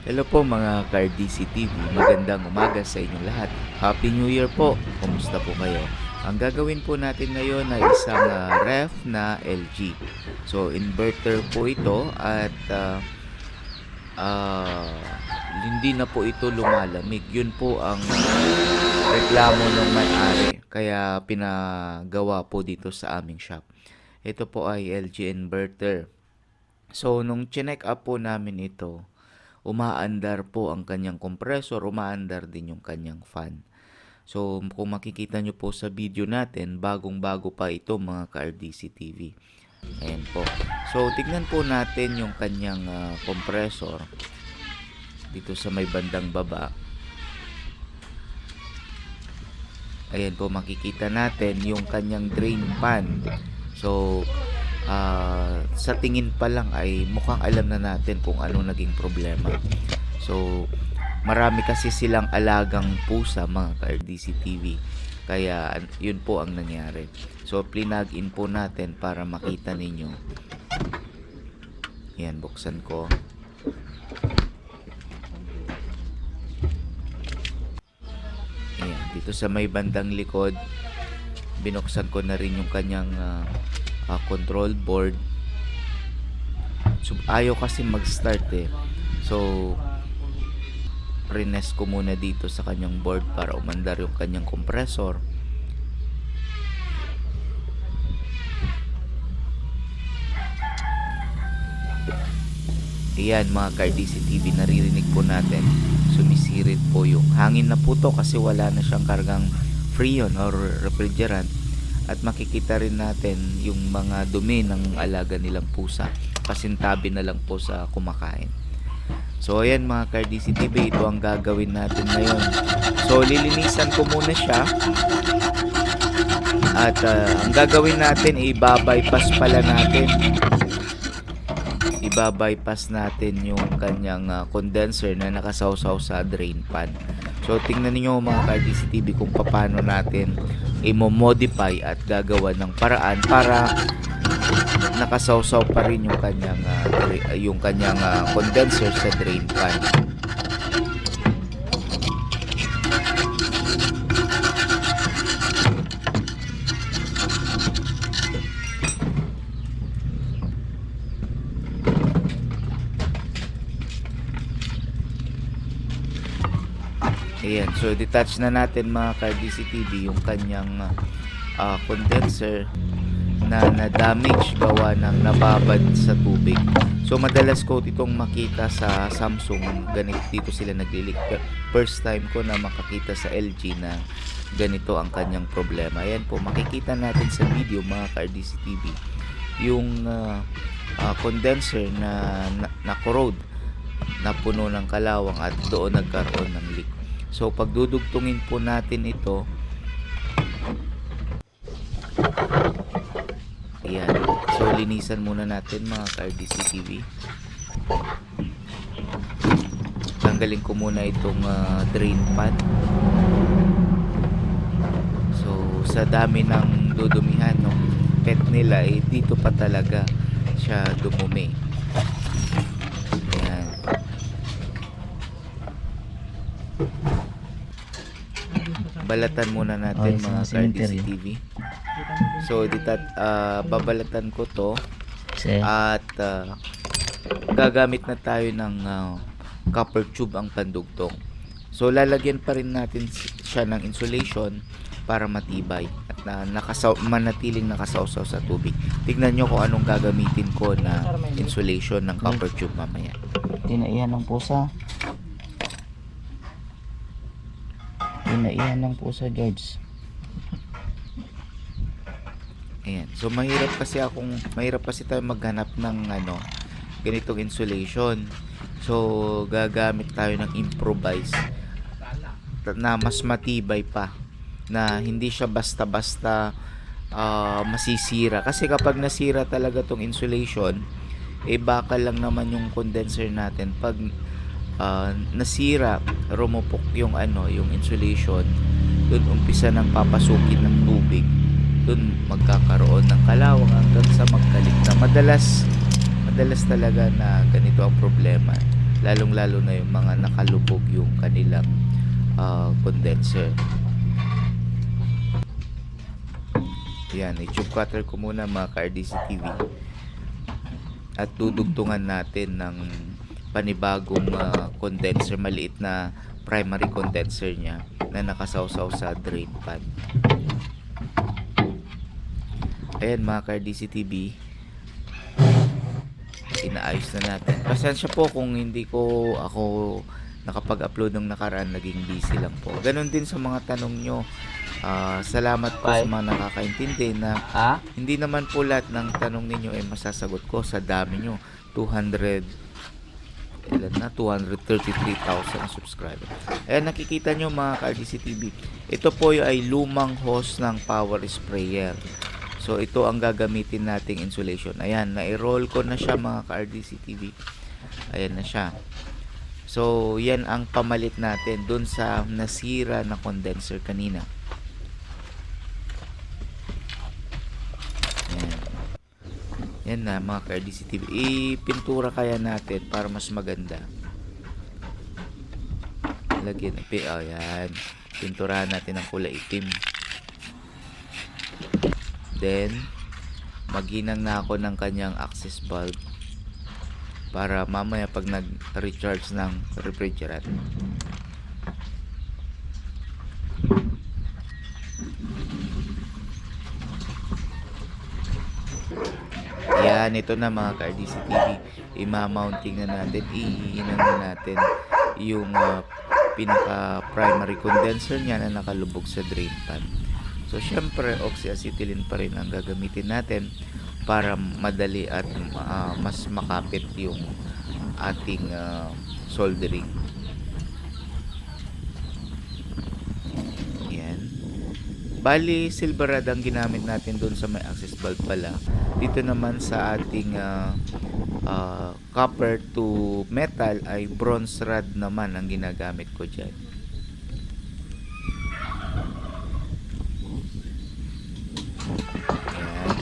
Hello po mga KRDC TV, magandang umaga sa inyong lahat. Happy New Year po, kumusta po kayo? Ang gagawin po natin ngayon ay isang ah, ref na LG. So inverter po ito at ah, ah, hindi na po ito lumalamig. Yun po ang reklamo ng may-ari. Kaya pinagawa po dito sa aming shop. Ito po ay LG inverter. So nung chinek up po namin ito, umaandar po ang kanyang compressor, umaandar din yung kanyang fan. So, kung makikita nyo po sa video natin, bagong-bago pa ito mga ka-RDC TV. Ayan po. So, tignan po natin yung kanyang ah, compressor dito sa may bandang baba. Ayan po, makikita natin yung kanyang drain pan. So, ah, sa tingin pa lang ay mukhang alam na natin kung ano naging problema. So, marami kasi silang alagang pusa mga ka-RDC TV. Kaya yun po ang nangyari. So, plinag in po natin para makita ninyo. Yan, buksan ko. Ayan, dito sa may bandang likod, binuksan ko na rin yung kanyang ah, ah, control board. So, ayaw kasi mag-start eh. So, prines ko muna dito sa kanyang board para umandar yung kanyang compressor. Ayan mga ka-RDC TV, naririnig po natin. Sumisirit po yung hangin na po to kasi wala na siyang kargang freon or refrigerant. At makikita rin natin yung mga dumi ng alaga nilang pusa. Pasintabi na lang po sa kumakain. So ayan mga ka-RDC TV, ito ang gagawin natin ngayon. So lilinisan ko muna siya. At ah, ang gagawin natin, i-bypass pala natin iba-bypass natin yung kanyang ah, condenser na nakasawsaw sa drain pan. So tingnan niyo mga ka-RDC TV kung paano natin i-modify at gagawa ng paraan para nakasawsaw pa rin yung kanyang dra- yung kanyang ah, condenser sa drain pan. Ayan, so detach na natin mga ka-RDC TV yung kanyang ah, condenser na na-damage gawa ng nababad sa tubig. So madalas ko itong makita sa Samsung, ganito dito sila naglilik. First time ko na makakita sa LG na ganito ang kanyang problema. Ayan po, makikita natin sa video mga ka-RDC TV yung ah, ah, condenser na, na, na na ng kalawang at doon nagkaroon ng leak. So pagdudugtungin po natin ito Ayan. So linisan muna natin mga ka-RDC TV. Tanggalin ko muna itong ah, drain pan. So sa dami ng dudumihan ng pet nila eh dito pa talaga siya dumumi. Ayan. Balatan muna natin Okay, mga sa ka-RDC cemetery. TV. So ditat ah, babalatan ko to Kasi, at ah, gagamit na tayo ng ah, copper tube ang pandugtong. So lalagyan pa rin natin si- siya ng insulation para matibay at na nakasaw manatiling nakasawsaw sa tubig. Tignan nyo kung anong gagamitin ko na insulation ng copper tube mamaya. tinaihan ng pusa. Tinaihan ng pusa, George. Ayan. So mahirap kasi akong mahirap kasi tayo maghanap ng ano ganitong insulation. So gagamit tayo ng improvise na mas matibay pa na hindi siya basta-basta ah, masisira kasi kapag nasira talaga tong insulation eh baka lang naman yung condenser natin pag ah, nasira rumupok yung ano yung insulation doon umpisa ng papasukin ng tubig doon magkakaroon ng kalawang hanggang sa magkalit na madalas madalas talaga na ganito ang problema lalong-lalo na yung mga nakalubog yung kanilang ah, condenser. Yan, i-tube cutter ko muna mga ka-RDC TV. At dudugtungan natin ng panibagong ah, condenser, maliit na primary condenser niya na nakasawsaw sa drain pan. Ayan mga ka-RDC TV, inaayos na natin. Pasensya po kung hindi ko ako nakapag-upload ng nakaraan, naging busy lang po. Ganon din sa mga tanong nyo. Ah, salamat po sa Bye. mga nakakaintindi na Ha? hindi naman po lahat ng tanong ninyo ay masasagot ko sa dami nyo. 200 ilan na 233,000 subscribers. Ayan nakikita nyo mga ka-RDC TV. Ito po ay lumang hose ng power sprayer. So ito ang gagamitin nating insulation. Ayan, na-roll ko na siya mga ka-RDC TV. Ayan na siya. So yan ang pamalit natin dun sa nasira na condenser kanina. Ayan. Yan na mga ka-RDC TV. Ipintura kaya natin para mas maganda. Lagyan. Oh, yan. Pinturahan natin ng kulay itim. Then, maghinang na ako ng kanyang access bulb para mamaya pag nag-recharge ng refrigerant. Yan, ito na mga ka-RDC TV. I-mounting na natin, iinan na natin yung ah, pinaka primary condenser niya na nakalubog sa drain pan. So, syempre, oxyacetylene pa rin ang gagamitin natin para madali at ah, mas makapit yung ating ah, soldering. Yan. Bali, silver rod ang ginamit natin doon sa may access bulb pala. Dito naman sa ating ah, ah, copper to metal ay bronze rod naman ang ginagamit ko dyan. Ayan.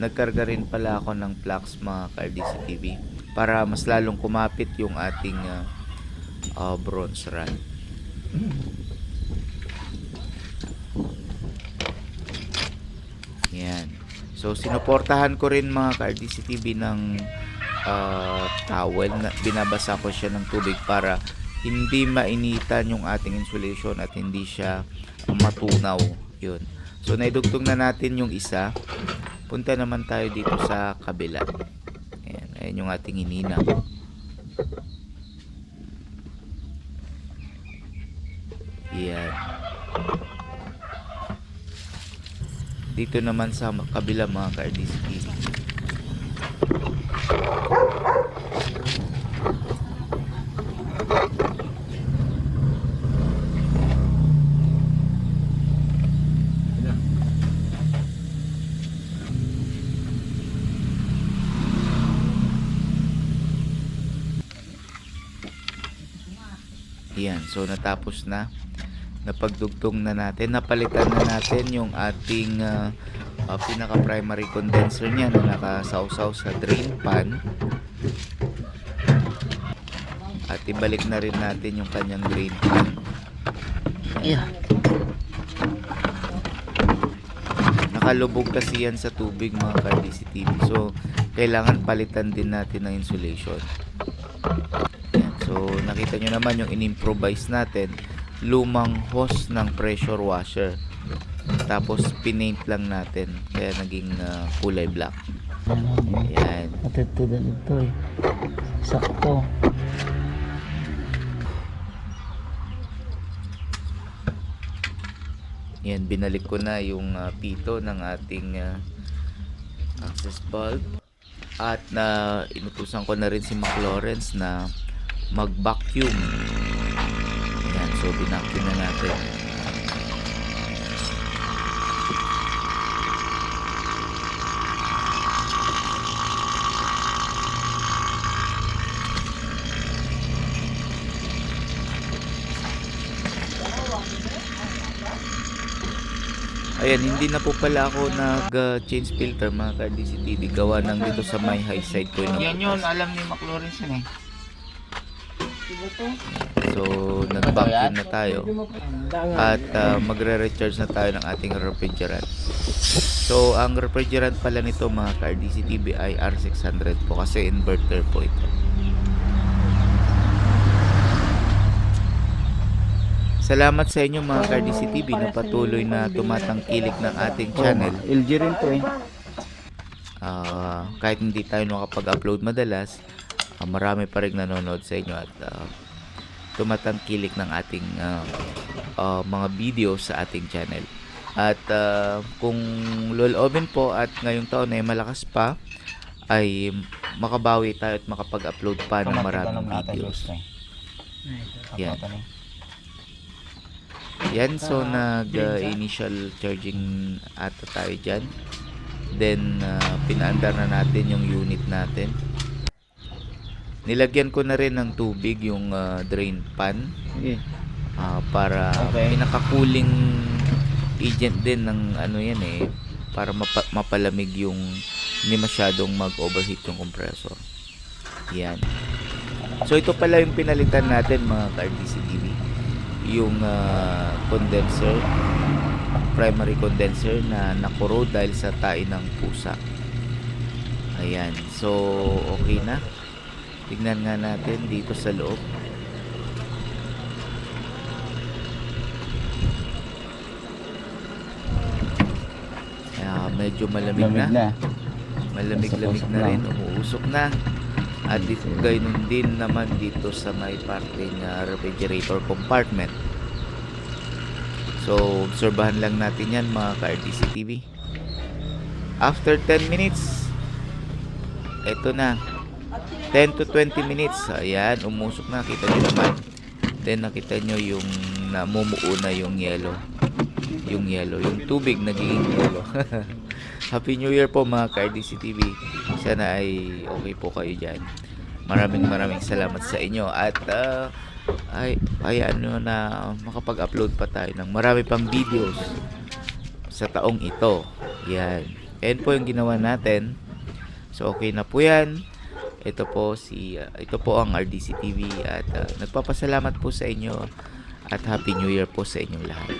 Nagkarga rin pala ako ng flux mga ka-RDC TV para mas lalong kumapit yung ating ah, ah, bronze rod. Yan. So, sinuportahan ko rin mga ka-RDC TV ng ah, towel. Na, binabasa ko siya ng tubig para hindi mainitan yung ating insulation at hindi siya matunaw. Yun. So, naidugtong na natin yung isa. Punta naman tayo dito sa kabila. Ayan, ayan yung ating inina. Yan. Dito naman sa kabila mga ka-RDC TV. Yan, so natapos na. Napagdugtong na natin. Napalitan na natin yung ating ah, ah, pinaka-primary condenser niya na nakasawsaw sa drain pan. At ibalik na rin natin yung kanyang drain pan. Yeah. Nakalubog kasi yan sa tubig mga ka-RDC TV. So, kailangan palitan din natin ng insulation. Yan. So, nakita nyo naman yung in-improvise natin. Lumang hose ng pressure washer. Tapos, pinaint lang natin. Kaya naging ah, kulay black. Ayan. Matutudan ito eh. Sakto. Yan, binalik ko na yung ah, pito ng ating ah, access bulb. At na inutusan ko na rin si Mac Lawrence na mag-vacuum. Ayan, so binacuum na natin. ayan, hindi na po pala ako nag-change filter mga ka-RDC TV. Gawa ng dito sa my high side ko. Yan yun, alam ni McLaurin yan eh. So, nag-vacuum na tayo. At ah, magre-recharge na tayo ng ating refrigerant. So, ang refrigerant pala nito mga ka-RDC ay R600 po kasi inverter po ito. Salamat sa inyo mga ka-RDC TV na patuloy na tumatangkilik ng ating channel. LG rin to eh. Ah, kahit hindi tayo nakapag-upload madalas, ah, marami pa rin nanonood sa inyo at ah, tumatangkilik ng ating ah, ah, mga video sa ating channel. At ah, kung loloobin po at ngayong taon ay malakas pa, ay makabawi tayo at makapag-upload pa ng maraming videos. Yan. Yan, so nag-initial charging ata tayo dyan. Then, uh, pinaandar na natin yung unit natin. Nilagyan ko na rin ng tubig yung ah, drain pan Sige. ah, para Okay. pinaka-cooling agent din ng ano yan eh para mapa- mapalamig yung hindi masyadong mag-overheat yung compressor. Yan. So ito pala yung pinalitan natin mga ka-RTC TV. Yung ah, condenser, primary condenser na nakuro dahil sa tae ng pusa. Ayan. So okay na. Tignan nga natin dito sa loob. Kaya medyo malamig Lamig na. na. Malamig-lamig na na. rin, umuusok na. At dito, gayun din naman dito sa may parte na refrigerator compartment. So, obserbahan lang natin yan mga ka-RTC TV. After 10 minutes, eto na. 10 to 20 minutes, ayan, umusok na. Kita nyo naman. Then, nakita nyo yung namumuo na yung yellow. Yung yellow. Yung tubig nagiging yellow. Happy New Year po mga ka-RDC TV. Sana ay okay po kayo dyan. Maraming maraming salamat sa inyo. At ah, ay, ay ano na makapag-upload pa tayo ng marami pang videos sa taong ito. Yan. Yan po yung ginawa natin. So okay na po yan. Ito po si ah, ito po ang RDC TV at ah, nagpapasalamat po sa inyo at Happy New Year po sa inyong lahat.